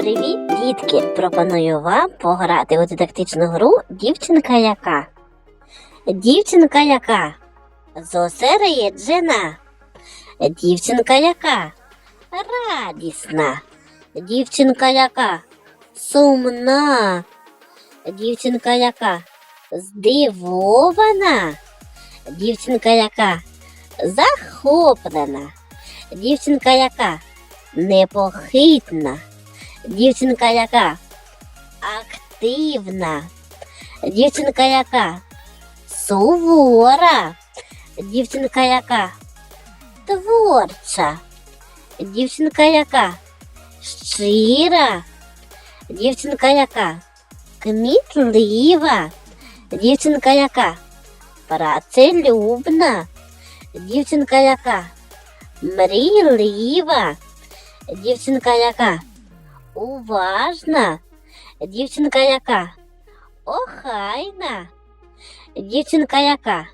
Привіт, дітки! Пропоную вам пограти у дидактичну гру Дівчинка яка. Дівчинка яка зосереджена. Дівчинка яка радісна. Дівчинка яка сумна. Дівчинка яка здивована. Дівчинка яка захоплена. Дівчинка яка непохитна. Дівчинка яка активна. Дівчинка яка сувора. Дівчинка яка творча. Дівчинка яка щира. Дівчинка яка кмітлива. Дівчинка яка працелюбна. Дівчинка яка мрійлива. Дівчинка яка уважна. Дівчинка яка охайна. Дівчинка яка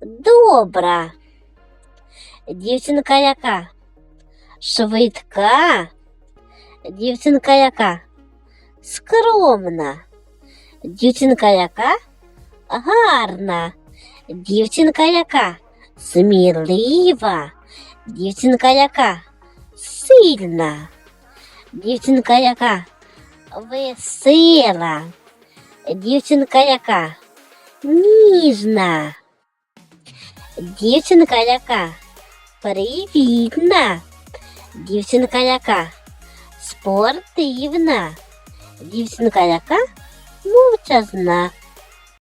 добра. Дівчинка яка швидка. Дівчинка яка скромна. Дівчинка яка гарна. Дівчинка яка смілива. Дівчинка яка сильна. Дівчинка яка весела. Дівчинка яка ніжна. Дівчинка яка привітна. Дівчинка яка спортивна. Дівчинка яка мовчазна.